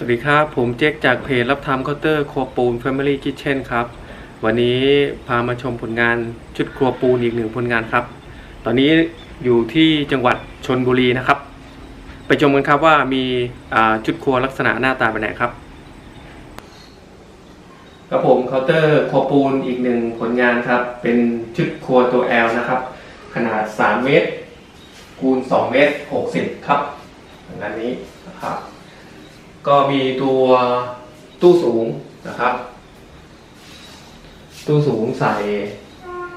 สวัสดีครับ ผมเจ๊กจากเพจรับทำเคาน์เตอร์ครัวปูน Family Kitchen ครับ วันนี้พามาชมผลงานชุดครัวปูนอีกหนึ่งผลงานครับ ตอนนี้อยู่ที่จังหวัดชนบุรีนะครับ ไปชมกันครับว่ามีชุดครัวลักษณะหน้าตาเป็นไงครับครับผมเคาน์เตอร์ครัวปูนอีกหนึ่งผลงานครับ เป็นชุดครัวตัว L นะครับ ขนาด 3 เมตรคูณ 2 เมตร60 ครับงานนี้นะครับ ก็มีตัวตู้สูงนะครับ ตู้สูงใส่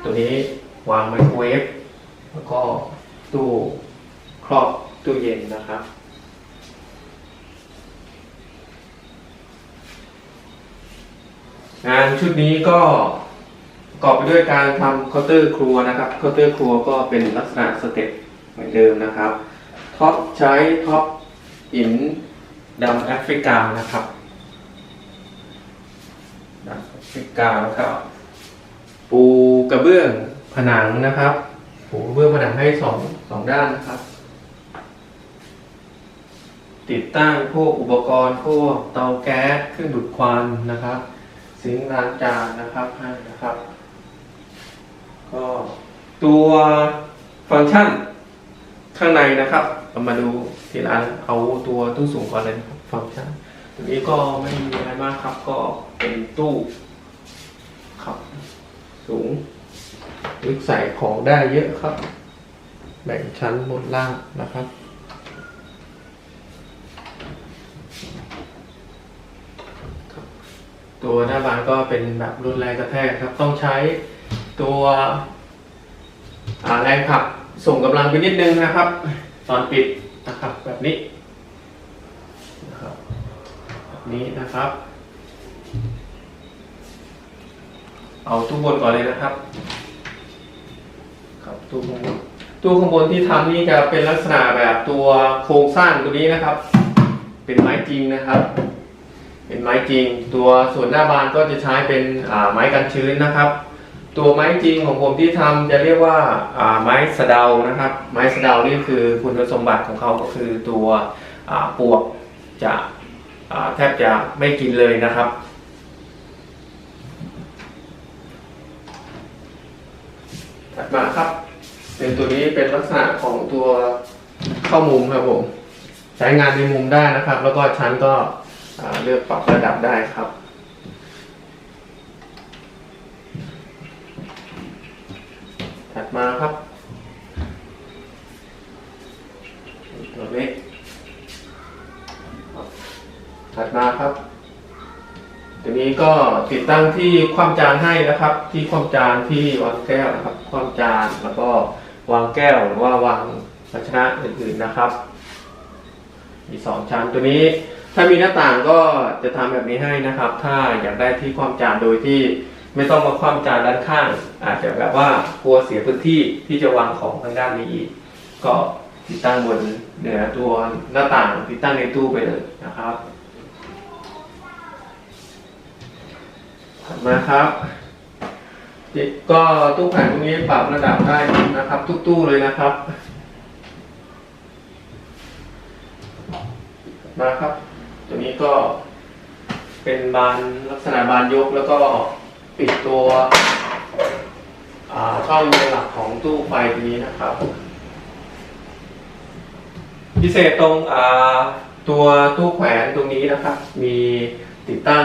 ตัวนี้วางไมโครเวฟแล้วก็ตู้ครอบตู้เย็นนะครับงานชุดนี้ก็ประกอบไปด้วยการทำเคาน์เตอร์ครัวนะครับเคาน์เตอร์ครัวก็เป็นลักษณะสเต็ปเหมือนเดิมนะครับท็อปใช้ท็อปหิน ดำแอฟริกานะครับดำแอฟริกาแล้วก็ปูกระเบื้องผนังนะครับปูกระเบื้องผนังให้สองสองด้านนะครับ ติดตั้งพวกอุปกรณ์พวกเตาแก๊สเครื่องดูดควันนะครับสิงค์ล้างจานนะครับให้นะครับ ก็ตัวฟังก์ชันข้างในนะครับ เรามาดูทีละอันเอาตัวตู้สูงก่อนเลยครับฟังก์ชันตัวนี้ก็ไม่มีอะไรมากครับ ก็เป็นตู้ครับ สูงลึกใส่ของได้เยอะครับ แบ่งชั้นบนล่างนะครับตัวหน้าบานก็เป็นแบบรุนแรงกระแทกครับ ต้องใช้ตัวแรงผลักส่งกำลังไปนิดนึงนะครับ อนปิดนะครับแบบนี้นะครับแบบนี้นะครับ เอาตู้บนก่อนเลยนะครับ ครับตู้ข้างบนตู้ข้างบนที่ทำนี่จะเป็นลักษณะแบบตัวโครงสร้างตัวนี้นะครับ เป็นไม้จริงนะครับ เป็นไม้จริง ตัวส่วนหน้าบานก็จะใช้เป็นไม้กันชื้นนะครับ ตัวไม้จริงของผมที่ทำจะเรียกว่าไม้สะเดานะครับ ไม้สะเดานี่คือคุณสมบัติของเขาก็คือตัวปวกจะแทบจะไม่กินเลยนะครับ ถัดมาครับเป็นตัวนี้เป็นลักษณะของตัวเข้ามุมครับผม ใช้งานในมุมได้นะครับ แล้วก็ชั้นก็เลือกปรับระดับได้ครับ ถัด มาครับตัวเล็กถัดมาครับตัวนี้ก็ติดตั้งที่ความจานให้นะครับ ที่ความจานที่วางแก้วนะครับ ความจานแล้วก็วางแก้วหรือว่าวางภาชนะอื่นๆนะครับ มีสองชั้นตัวนี้ถ้ามีหน้าต่างก็จะทำแบบนี้ให้นะครับ ถ้าอยากได้ที่ความจานโดยที่ ไม่ต้องมาความจานด้านข้าง อาจจะแบบว่ากลัวเสียพื้นที่ที่จะวางของทางด้านนี้อีก ก็ติดตั้งบนเหนือตัวหน้าต่างติดตั้งในตู้ไปเลยนะครับถัดมาครับก็ตู้แผ่นตรงนี้ปรับระดับได้นะครับ ทุกตู้เลยนะครับมาครับ ตัวนี้ก็เป็นบานลักษณะบานยกแล้วก็ ปิดตัวช่องหลักของตู้ไฟตัวนี้นะครับ พิเศษตรงตัวตู้แขวนตรงนี้นะครับ มีติดตั้ง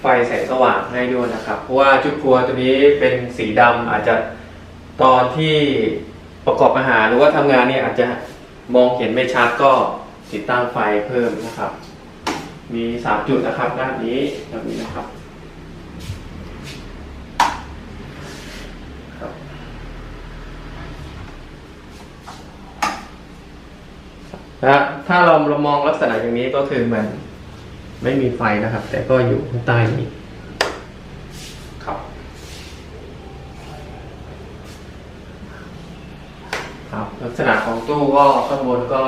ไฟแสงสว่างให้ด้วยนะครับ เพราะว่าชุดครัวตัวนี้เป็นสีดำอาจจะตอนที่ประกอบอาหารหรือว่าทำงานเนี่ยอาจจะมองเห็นไม่ชัดก็ติดตั้งไฟเพิ่มนะครับ มีสามจุดนะครับด้านนี้แบบนี้นะครับ และถ้าเราเรามองลักษณะอย่างนี้ก็คือเหมือนไม่มีไฟนะครับ แต่ก็อยู่ข้างใต้นี้ครับครับ ลักษณะของตู้ก็ข้างบนก็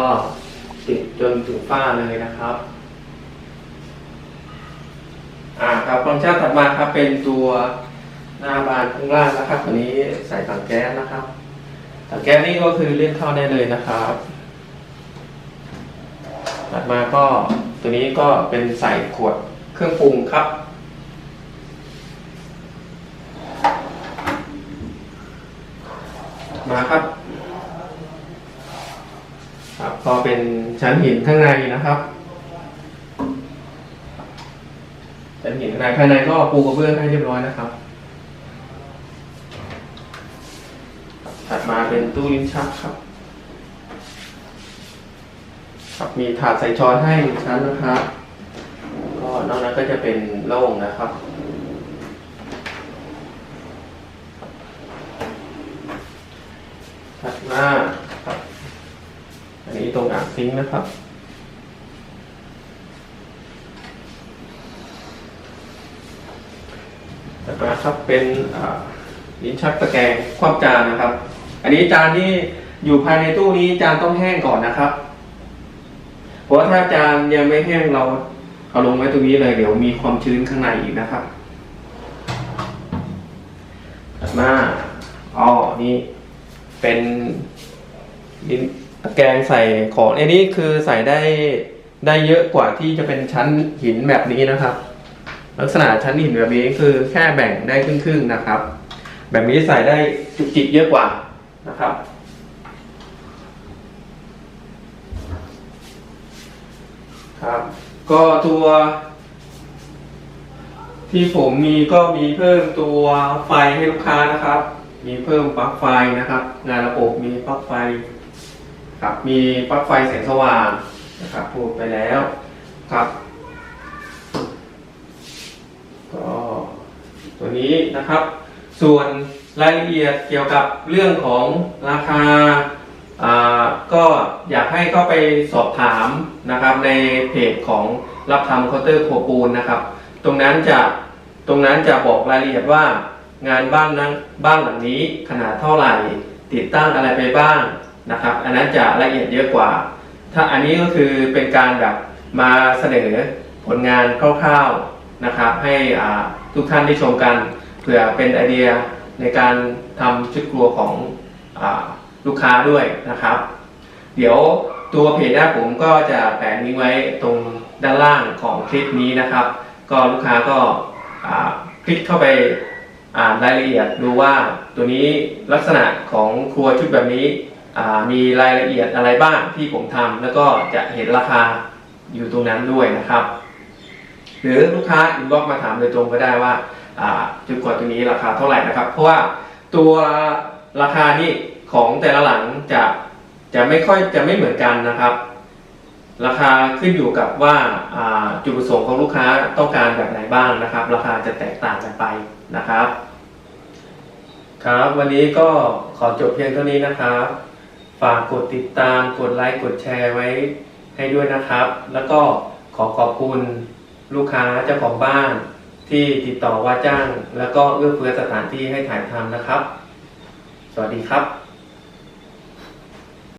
ติดจนถึงฝ้าเลยนะครับอ่าครับฟังก์ชันถัดมาครับเป็นตัวหน้าบานข้างล่างนะครับตัวนี้ใส่ถังแก๊สนะครับถังแก๊สนี่ก็คือเลื่อนเข้าได้เลยนะครับ ถัดมาก็ตัวนี้ก็เป็นใส่ขวดเครื่องปรุงครับ มาครับ ครับก็เป็นชั้นหินข้างในนะครับชั้นหินข้างในภายในก็ปูกระเบื้องให้เรียบร้อยนะครับ ถัดมาเป็นตู้ลิ้นชักครับครับ มีถาดใส่ช้อนให้หนึ่งชั้นนะครับก็นอกนั้นก็จะเป็นโล่งนะครับถัดมาครับอันนี้ตรงอ่างซิงค์นะครับถัดมาครับเป็นลิ้นชักตะแกรงคว่ำจานนะครับ อันนี้จานที่อยู่ภายในตู้นี้จานต้องแห้งก่อนนะครับ ราะว่าถ้าจานยังไม่แห้งเราเอาลงไว้ตรงนี้เลยเดี๋ยวมีความชื้นข้างในอีกนะครับถัดมาอ๋อนี่เป็นลิ้นตะแกรงใส่ของอันนี้คือใส่ได้ได้เยอะกว่าที่จะเป็นชั้นหินแบบนี้นะครับ ลักษณะชั้นหินแบบนี้คือแค่แบ่งได้ครึ่งๆนะครับ แบบนี้ใส่ได้จุกจิกเยอะกว่านะครับ ครับ ก็ตัวที่ผมมีก็มีเพิ่มตัวไฟให้ลูกค้านะครับ มีเพิ่มปลั๊กไฟนะครับ งานระบบมีปลั๊กไฟ ครับ มีปลั๊กไฟแสงสว่างนะครับพูดไปแล้วครับ ก็ตัวนี้นะครับ ส่วนรายละเอียดเกี่ยวกับเรื่องของราคาอ่า ก็อยากให้เข้าไปสอบถามนะครับในเพจของรับทำเคาน์เตอร์โคปูนนะครับ ตรงนั้นจะตรงนั้นจะบอกรายละเอียดว่างานบ้านนั้นบ้านหลังนี้ขนาดเท่าไหร่ ติดตั้งอะไรไปบ้างนะครับ อันนั้นจะละเอียดเยอะกว่า ถ้าอันนี้ก็คือเป็นการแบบมาเสนอผลงานคร่าวๆนะครับ ให้ทุกท่านได้ชมกันเผื่อเป็นไอเดียในการทำชุดครัวของอ ลูกค้าด้วยนะครับ เดี๋ยวตัวเพจหน้าผมก็จะแปะลิงก์ไว้ตรงด้านล่างของคลิปนี้นะครับ ก็ลูกค้าก็คลิกเข้าไปอ่านรายละเอียดดูว่าตัวนี้ลักษณะของครัวชุดแบบนี้มีรายละเอียดอะไรบ้างที่ผมทำแล้วก็จะเห็นราคาอยู่ตรงนั้นด้วยนะครับ หรือลูกค้าอินบ็อกมาถามโดยตรงก็ได้ว่าอ่าจุดกดตัวนี้ราคาเท่าไหร่นะครับ เพราะว่าตัวราคานี่ ของแต่ละหลังจะจะไม่ค่อยจะไม่เหมือนกันนะครับ ราคาขึ้นอยู่กับว่าาจุดประสงค์ของลูกค้าต้องการแบบไหนบ้างนะครับ ราคาจะแตกต่างกันไปนะครับ ครับวันนี้ก็ขอจบเพียงเท่านี้นะครับ ฝากกดติดตามกดไลค์กดแชร์ไว้ให้ด้วยนะครับ แล้วก็ขอขอบคุณลูกค้าเจ้าของบ้านที่ติดต่อว่าจ้าง แล้วก็เอื้อเฟื้อสถานที่ให้ถ่ายทำนะครับ สวัสดีครับ